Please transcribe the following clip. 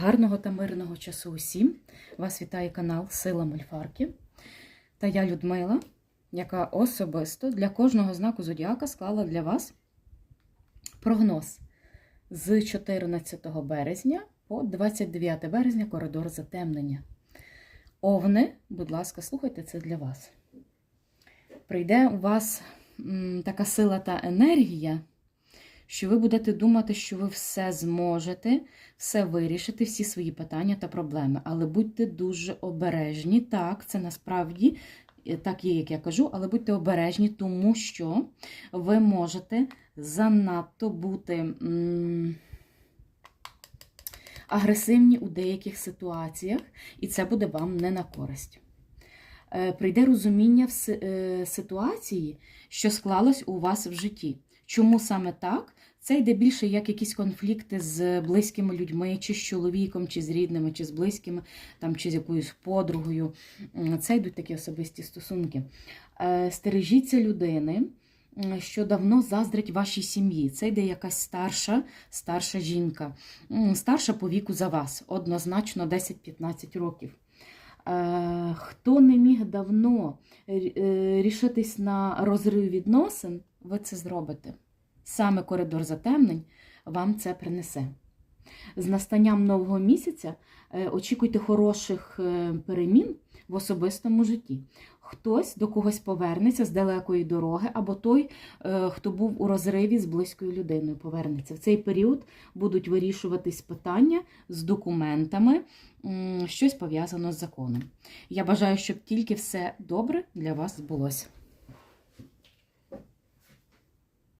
Гарного та мирного часу усім! Вас вітає канал Сила Мольфарки. Та я Людмила, яка особисто для кожного знаку зодіака склала для вас прогноз з 14 березня по 29 березня коридор затемнення. Овни, будь ласка, слухайте, це для вас. Прийде у вас така сила та енергія, що ви будете думати, що ви все зможете, все вирішити, всі свої питання та проблеми. Але будьте дуже обережні. Так, це насправді е, так є, як я кажу, але будьте обережні, тому що ви можете занадто бути агресивні у деяких ситуаціях, і це буде вам не на користь. Е, Прийде розуміння в е, ситуації, що склалось у вас в житті. Чому саме так? Це йде більше як якісь конфлікти з близькими людьми, чи з чоловіком, чи з рідними, чи з близькими, там, чи з якоюсь подругою. Це йдуть такі особисті стосунки. Е, Стережіться людини, що давно заздрить вашій сім'ї. Це йде якась старша, старша жінка, старша по віку за вас, однозначно 10-15 років. Е, Хто не міг давно е, рішитись на розрив відносин, ви це зробите. Саме коридор затемнень вам це принесе. З настанням нового місяця е, очікуйте хороших е, перемін в особистому житті. Хтось до когось повернеться з далекої дороги, або той, е, хто був у розриві з близькою людиною, повернеться. В цей період будуть вирішуватись питання з документами, щось пов'язано з законом. Я бажаю, щоб тільки все добре для вас збулося.